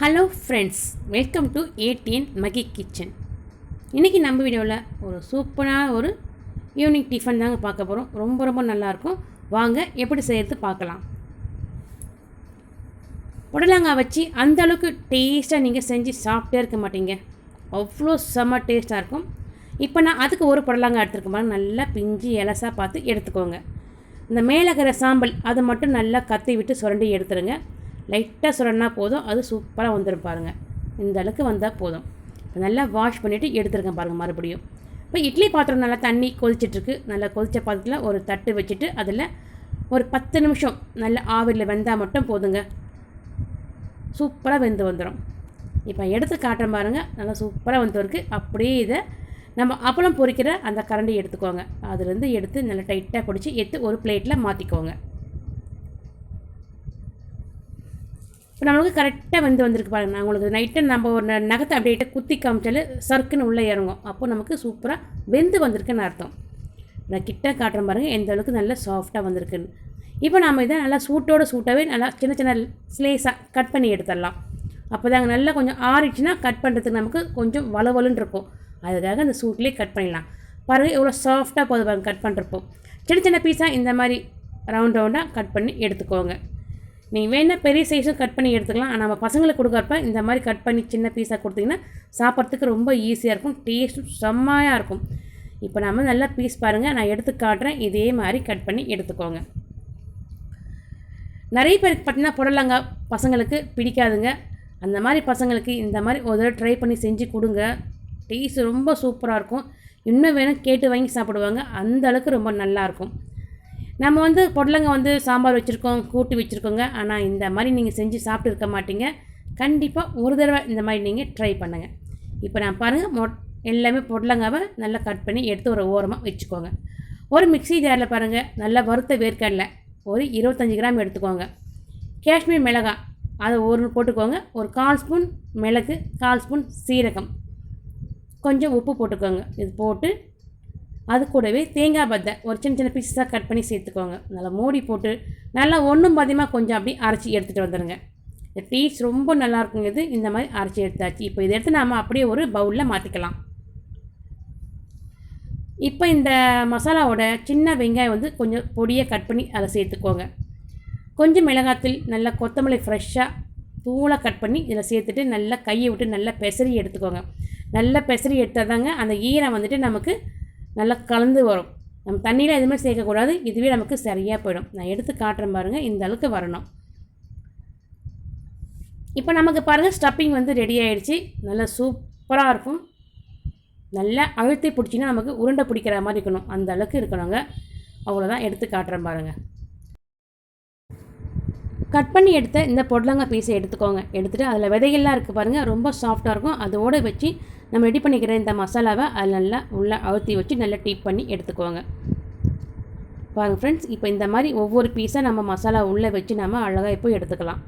Hello friends welcome to ATN Magi kitchen இன்றைக்கி நம்ம வீடியோவில் ஒரு சூப்பரான ஒரு ஈவினிங் டிஃபன் தாங்க பார்க்க போகிறோம் ரொம்ப ரொம்ப நல்லாயிருக்கும் வாங்க எப்படி செய்கிறது பார்க்கலாம். புடலங்காய் வச்சு அந்தளவுக்கு டேஸ்ட்டாக நீங்கள் செஞ்சு சாப்பிட்டே இருக்க மாட்டீங்க. அவ்வளோ செம்ம டேஸ்ட்டாக இருக்கும். இப்போ நான் அதுக்கு ஒரு புடலங்காய் எடுத்துருக்கேன் நல்லா பிஞ்சு இலசாக பார்த்து எடுத்துக்கோங்க. இந்த மேலே இருக்கிற சாம்பல் அதை மட்டும் நல்லா கத்தி விட்டு சுரண்டி எடுத்துருங்க. லைட்டாக சுரன்னா போதும். அது சூப்பராக வந்துடும் பாருங்கள் இந்த அளவுக்கு வந்தால் போதும். நல்லா வாஷ் பண்ணிவிட்டு எடுத்துருக்கேன் பாருங்கள் மறுபடியும். இப்போ இட்லி பாத்திரம் நல்லா தண்ணி கொதிச்சிட்ருக்கு. நல்லா கொதித்த பாத்திரத்தில் ஒரு தட்டு வச்சுட்டு அதில் ஒரு பத்து நிமிஷம் நல்லா ஆவிரில் வெந்தால் மட்டும் போதுங்க. சூப்பராக வெந்து வந்துடும் இப்போ எடுத்து காட்டுறேன் பாருங்கள் நல்லா சூப்பராக வந்துருக்கு. அப்படியே இதை நம்ம அப்பளம் பொறிக்கிற அந்த கரண்டி எடுத்துக்கோங்க. அதுலேருந்து எடுத்து நல்லா டைட்டாக பிடிச்சி எடுத்து ஒரு பிளேட்டில் மாற்றிக்கோங்க இப்போ நம்மளுக்கு கரெக்டாக வந்து வந்திருக்கு பாருங்கள் நான் உங்களுக்கு நைட்டு நம்ம ஒரு நகத்தை அப்படியே குத்தி காமிச்சாலே சர்க்குன்னு உள்ளே இறங்கும். அப்போ நமக்கு சூப்பராக வெந்து வந்திருக்குன்னு அர்த்தம். நான் கிட்ட காட்டுறேன் பாருங்கள் எந்த அளவுக்கு நல்லா சாஃப்டாக வந்திருக்குன்னு. இப்போ நாம் இதை நல்லா சூட்டோட சூட்டாகவே நல்லா சின்ன சின்ன ஸ்லேஸாக கட் பண்ணி எடுத்துடலாம். அப்போ தாங்க நல்லா கொஞ்சம் ஆறிடுச்சுன்னா கட் பண்ணுறதுக்கு நமக்கு கொஞ்சம் வலுவலுன்னு இருக்கும். அதுக்காக அந்த சூட்லேயே கட் பண்ணிடலாம். பாருங்கள் எவ்வளோ சாஃப்டாக போகுது பாருங்கள் கட் பண்ணுறப்போ சின்ன சின்ன பீஸாக இந்த மாதிரி ரவுண்ட் ரவுண்டாக கட் பண்ணி எடுத்துக்கோங்க. நீங்கள் வேணால் பெரிய சைஸும் கட் பண்ணி எடுத்துக்கலாம். ஆனால் நம்ம பசங்களுக்கு கொடுக்குறப்ப இந்த மாதிரி கட் பண்ணி சின்ன பீஸாக கொடுத்தீங்கன்னா சாப்பிட்றதுக்கு ரொம்ப ஈஸியாக இருக்கும். டேஸ்ட்டும் செம்மையாக இருக்கும். இப்போ நம்ம நல்லா பீஸ் பாருங்கள் நான் எடுத்து காட்டுறேன். இதே மாதிரி கட் பண்ணி எடுத்துக்கோங்க. நிறைய பேருக்கு பார்த்தீங்கன்னா புடலங்காய் பசங்களுக்கு பிடிக்காதுங்க. அந்த மாதிரி பசங்களுக்கு இந்த மாதிரி ஒரு தடவை ட்ரை பண்ணி செஞ்சு கொடுங்க. டேஸ்ட் ரொம்ப சூப்பராக இருக்கும். இன்னும் வேணும் கேட்டு வாங்கி சாப்பிடுவாங்க. அந்த அளவுக்கு ரொம்ப நல்லாயிருக்கும் நம்ம வந்து பொடலங்க வந்து சாம்பார் வச்சுருக்கோம் கூட்டு வச்சுருக்கோங்க. ஆனால் இந்த மாதிரி நீங்கள் செஞ்சு சாப்பிட்டு இருக்க மாட்டீங்க. கண்டிப்பாக ஒரு தடவை இந்த மாதிரி நீங்கள் ட்ரை பண்ணுங்கள் இப்போ நான் பாருங்கள் மொ எல்லாமே புடலங்காவை நல்லா கட் பண்ணி எடுத்து ஒரு ஓரமாக வச்சுக்கோங்க. ஒரு மிக்ஸி ஜாரில் பாருங்கள் நல்லா வறுத்த வேர்க்கடலை ஒரு இருபத்தஞ்சி கிராம் எடுத்துக்கோங்க. காஷ்மீர் மிளகாய் அதை ஒரு போட்டுக்கோங்க. ஒரு கால் ஸ்பூன் மிளகு கால் ஸ்பூன் சீரகம். கொஞ்சம் உப்பு போட்டுக்கோங்க. இது போட்டு அது கூடவே தேங்காய் பத்தை ஒரு சின்ன சின்ன பீஸஸாக கட் பண்ணி சேர்த்துக்கோங்க. நல்லா மூடி போட்டு நல்லா ஒன்றும் பாதியமாக கொஞ்சம் அப்படி அரைச்சி எடுத்துகிட்டு வந்துடுங்க இந்த டேஸ்ட் ரொம்ப நல்லா இது. இந்த மாதிரி அரைச்சி எடுத்தாச்சு. இப்போ இதை எடுத்து நாம் அப்படியே ஒரு பவுலில் மாற்றிக்கலாம் இப்போ இந்த மசாலாவோட சின்ன வெங்காயம் வந்து கொஞ்சம் பொடியை கட் பண்ணி அதை சேர்த்துக்கோங்க. கொஞ்சம் மிளகாத்தில் நல்லா கொத்தமல்லி ஃப்ரெஷ்ஷாக தூளாக கட் பண்ணி இதில் சேர்த்துட்டு நல்லா கையை விட்டு நல்லா பெசரி எடுத்துக்கோங்க. நல்லா பெசரி எடுத்தால் தாங்க அந்த ஈரம் வந்துட்டு நமக்கு நல்லா கலந்து வரும். நம்ம தண்ணியில் எதுவுமே சேர்க்கக்கூடாது. இதுவே நமக்கு சரியாக போயிடும். நான் எடுத்து காட்டுறேன் பாருங்கள் இந்த அளவுக்கு வரணும். இப்போ நமக்கு பாருங்கள் ஸ்டப்பிங் வந்து ரெடி ஆகிடுச்சி நல்லா சூப்பராக இருக்கும். நல்லா அழுத்தி பிடிச்சின்னா நமக்கு உருண்டை பிடிக்கிற மாதிரி இருக்கணும். அந்த அளவுக்கு இருக்கணுங்க. அவ்வளோதான் எடுத்து காட்டுறேன் பாருங்கள் கட் பண்ணி எடுத்த இந்த பொடலங்காய் பீஸை எடுத்துக்கோங்க. எடுத்துகிட்டு அதில் விதைகள்லாம் இருக்குது பாருங்கள் ரொம்ப சாஃப்டாக இருக்கும். அதோடு வச்சு நம்ம ரெடி பண்ணிக்கிற இந்த மசாலாவை அதில் நல்லா உள்ளே அழுத்தி வச்சு நல்லா டீப் பண்ணி எடுத்துக்கோங்க. பாருங்கள் ஃப்ரெண்ட்ஸ் இப்போ இந்த மாதிரி ஒவ்வொரு பீஸாக நம்ம மசாலா உள்ளே வச்சு நம்ம அழகாக இப்போ எடுத்துக்கலாம்.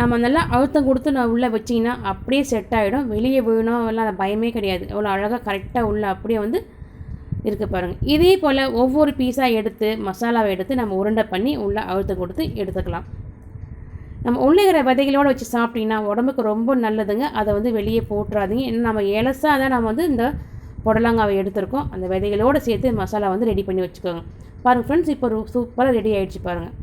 நம்ம நல்லா அழுத்தம் கொடுத்து நான் உள்ளே வச்சிங்கன்னா அப்படியே செட் ஆகிடும் வெளியே வேணும் எல்லாம் பயமே கிடையாது. அவ்வளோ அழகாக கரெக்டாக உள்ளே அப்படியே வந்து இருக்குது பாருங்கள் இதே போல் ஒவ்வொரு பீஸாக எடுத்து மசாலாவை எடுத்து நம்ம உருண்டை பண்ணி உள்ளே அழுத்தம் கொடுத்து எடுத்துக்கலாம். நம்ம உள்ளேகிற விதைகளோடு வச்சு சாப்பிட்டிங்கன்னா உடம்புக்கு ரொம்ப நல்லதுங்க. அதை வந்து வெளியே போட்டுறாதீங்க. ஏன்னா நம்ம இலசாக தான் நம்ம வந்து இந்த புடலங்காவை எடுத்திருக்கோம். அந்த விதைகளோடு சேர்த்து மசாலா வந்து ரெடி பண்ணி வச்சுக்கோங்க. பாருங்கள் ஃப்ரெண்ட்ஸ் இப்போ ஒரு சூப்பராக ரெடி ஆகிடுச்சு பாருங்கள்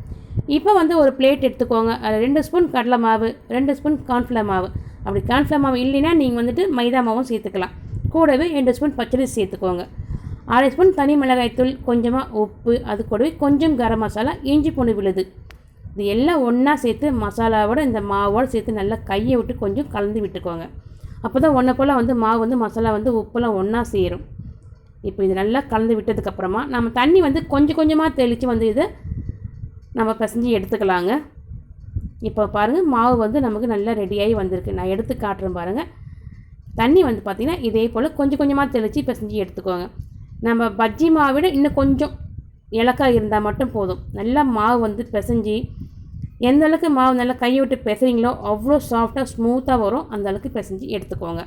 இப்போ வந்து ஒரு பிளேட் எடுத்துக்கோங்க. அதில் ரெண்டு ஸ்பூன் கடலை மாவு ரெண்டு ஸ்பூன் கார்ன்ஃப்ளவர் மாவு. அப்படி கார்ன்ஃப்ளவர் மாவு இல்லைன்னா நீங்கள் வந்துட்டு மைதா மாவும் சேர்த்துக்கலாம். கூடவே ரெண்டு ஸ்பூன் பச்சரிசி சேர்த்துக்கோங்க. அரை ஸ்பூன் தனி மிளகாய்த்தூள் கொஞ்சமாக உப்பு அது கூடவே கொஞ்சம் கரம் மசாலா இஞ்சி பூண்டு விழுது. இது எல்லாம் ஒன்றா சேர்த்து மசாலாவோட இந்த மாவோடு சேர்த்து நல்லா கையை விட்டு கொஞ்சம் கலந்து விட்டுக்கோங்க. அப்போ தான் ஒன்றை போல் வந்து மாவு வந்து மசாலா வந்து உப்பெல்லாம் ஒன்றா சேரும். இப்போ இது நல்லா கலந்து விட்டதுக்கப்புறமா நம்ம தண்ணி வந்து கொஞ்சம் கொஞ்சமாக தெளித்து வந்து இதை நம்ம பிசைஞ்சு எடுத்துக்கலாங்க. இப்போ பாருங்கள் மாவு வந்து நமக்கு நல்லா ரெடியாகி வந்திருக்கு. நான் எடுத்து காட்டுறேன் பாருங்கள் தண்ணி வந்து பார்த்திங்கன்னா இதே போல் கொஞ்சம் கொஞ்சமாக தெளித்து பிசைஞ்சு எடுத்துக்கோங்க. நம்ம பஜ்ஜி மாவை விட இன்னும் கொஞ்சம் இலக்காக இருந்தால் மட்டும் போதும். நல்லா மாவு வந்து பிசைஞ்சு எந்த அளவுக்கு மாவு நல்லா கையை விட்டு பிசைங்களோ அவ்வளோ சாஃப்டாக ஸ்மூத்தாக வரும். அந்த அளவுக்கு பிசைஞ்சு எடுத்துக்கோங்க.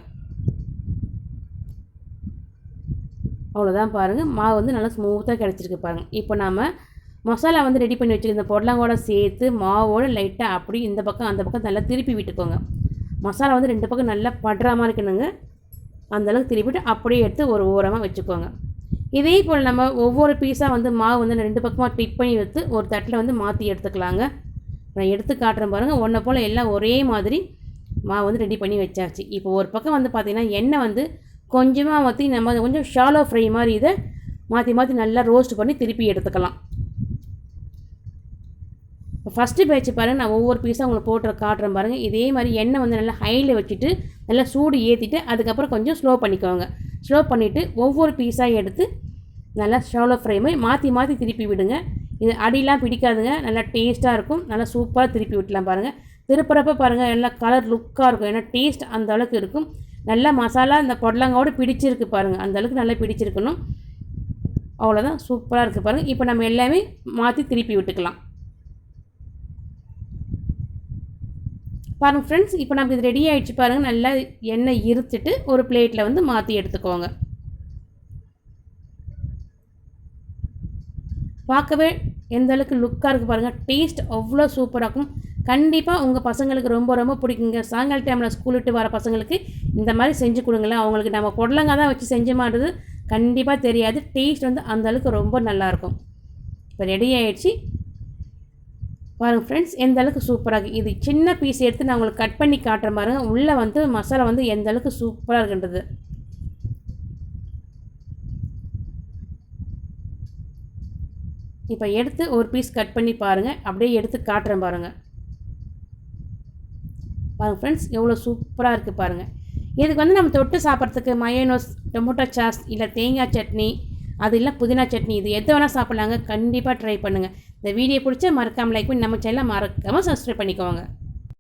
அவ்வளோதான் பாருங்கள் மாவு வந்து நல்லா ஸ்மூத்தாக கிடச்சிருக்கு பாருங்கள் இப்போ நாம் மசாலா வந்து ரெடி பண்ணி வச்சுருந்த பொடலங்கோட சேர்த்து மாவோடு லைட்டாக அப்படி இந்த பக்கம் அந்த பக்கம் நல்லா திருப்பி விட்டுக்கோங்க. மசாலா வந்து ரெண்டு பக்கம் நல்லா படுற மாதிரி இருக்கணுங்க. அந்தளவுக்கு திருப்பிட்டு அப்படியே எடுத்து ஒரு ஓரமாக வச்சுக்கோங்க. இதே போல் நம்ம ஒவ்வொரு பீஸாக வந்து மாவு வந்து ரெண்டு பக்கமாக டிப் பண்ணி வைத்து ஒரு தட்டில் வந்து மாற்றி எடுத்துக்கலாங்க. நான் எடுத்து காட்டுறேன் பாருங்கள் ஒன்றை போல் எல்லாம் ஒரே மாதிரி மாவு வந்து ரெடி பண்ணி வச்சாச்சு. இப்போ ஒரு பக்கம் வந்து பார்த்திங்கன்னா எண்ணெய் வந்து கொஞ்சமாக மாற்றி நம்ம கொஞ்சம் ஷாலோ ஃப்ரை மாதிரி இதை மாற்றி மாற்றி நல்லா ரோஸ்ட் பண்ணி திருப்பி எடுத்துக்கலாம். இப்போ ஃபஸ்ட்டு பேட்ச் பாருங்கள் நான் ஒவ்வொரு பீஸாக உங்களுக்கு போட்டு காட்டுறேன் பாருங்கள் இதே மாதிரி எண்ணெய் வந்து நல்லா ஹையில் வச்சுட்டு நல்லா சூடு ஏற்றிட்டு அதுக்கப்புறம் கொஞ்சம் ஸ்லோ பண்ணிக்கோங்க. ஸ்லோ பண்ணிவிட்டு ஒவ்வொரு பீஸாக எடுத்து நல்லா ஷோலோ ஃப்ரை மாற்றி மாற்றி திருப்பி விடுங்க. இது அடியெலாம் பிடிக்காதுங்க. நல்லா டேஸ்ட்டாக இருக்கும். நல்லா சூப்பராக திருப்பி விட்டலாம் பாருங்கள் திருப்புறப்ப பாருங்கள் நல்லா கலர் லுக்காக இருக்கும். ஏன்னா டேஸ்ட் அந்த அளவுக்கு இருக்கும். நல்லா மசாலா இந்த பொடலாங்காவோடு பிடிச்சிருக்கு பாருங்கள் அந்த அளவுக்கு நல்லா பிடிச்சிருக்கணும். அவ்வளோதான் சூப்பராக இருக்குது பாருங்கள் இப்போ நம்ம எல்லாமே மாற்றி திருப்பி விட்டுக்கலாம். பாருங்கள் ஃப்ரெண்ட்ஸ் இப்போ நமக்கு இது ரெடி ஆகிடுச்சு பாருங்கள் நல்லா எண்ணெய் இருத்துட்டு ஒரு பிளேட்டில் வந்து மாற்றி எடுத்துக்கோங்க. பார்க்கவே எந்த அளவுக்கு லுக்காக இருக்குது பாருங்கள் டேஸ்ட் அவ்வளோ சூப்பராக இருக்கும். கண்டிப்பாக உங்கள் பசங்களுக்கு ரொம்ப ரொம்ப பிடிக்குங்க. சாயங்கால டைமில் ஸ்கூல் விட்டு வர பசங்களுக்கு இந்த மாதிரி செஞ்சு கொடுங்களேன். அவங்களுக்கு நம்ம பொடலங்காய் தான் வச்சு செஞ்ச மாட்டுது. கண்டிப்பாக தெரியாது. டேஸ்ட் வந்து அந்தளவுக்கு ரொம்ப நல்லாயிருக்கும் இப்போ ரெடி ஆகிடுச்சு பாருங்கள் ஃப்ரெண்ட்ஸ் எந்த அளவுக்கு சூப்பராக இது சின்ன பீஸ் எடுத்து நான் உங்களுக்கு கட் பண்ணி காட்டுற பாருங்கள் உள்ளே வந்து மசாலா வந்து எந்த அளவுக்கு சூப்பராக இருக்குன்றது. இப்போ எடுத்து ஒரு பீஸ் கட் பண்ணி பாருங்கள் அப்படியே எடுத்து காட்டுறேன் பாருங்கள் பாருங்கள் ஃப்ரெண்ட்ஸ் எவ்வளோ சூப்பராக இருக்குது பாருங்கள் இதுக்கு வந்து நம்ம தொட்டு சாப்பிட்றதுக்கு மயோனோஸ் டொமோட்டோ சாஸ் இல்லை தேங்காய் சட்னி அது இல்லை புதினா சட்னி இது எது வேணால் சாப்பிட்லாங்க. கண்டிப்பாக ட்ரை பண்ணுங்கள் இந்த வீடியோ பிடிச்சா மறக்காமல் லைக் பண்ணி நம்ம சேனலை மறக்காமல் சப்ஸ்கிரைப் பண்ணிக்கோங்க.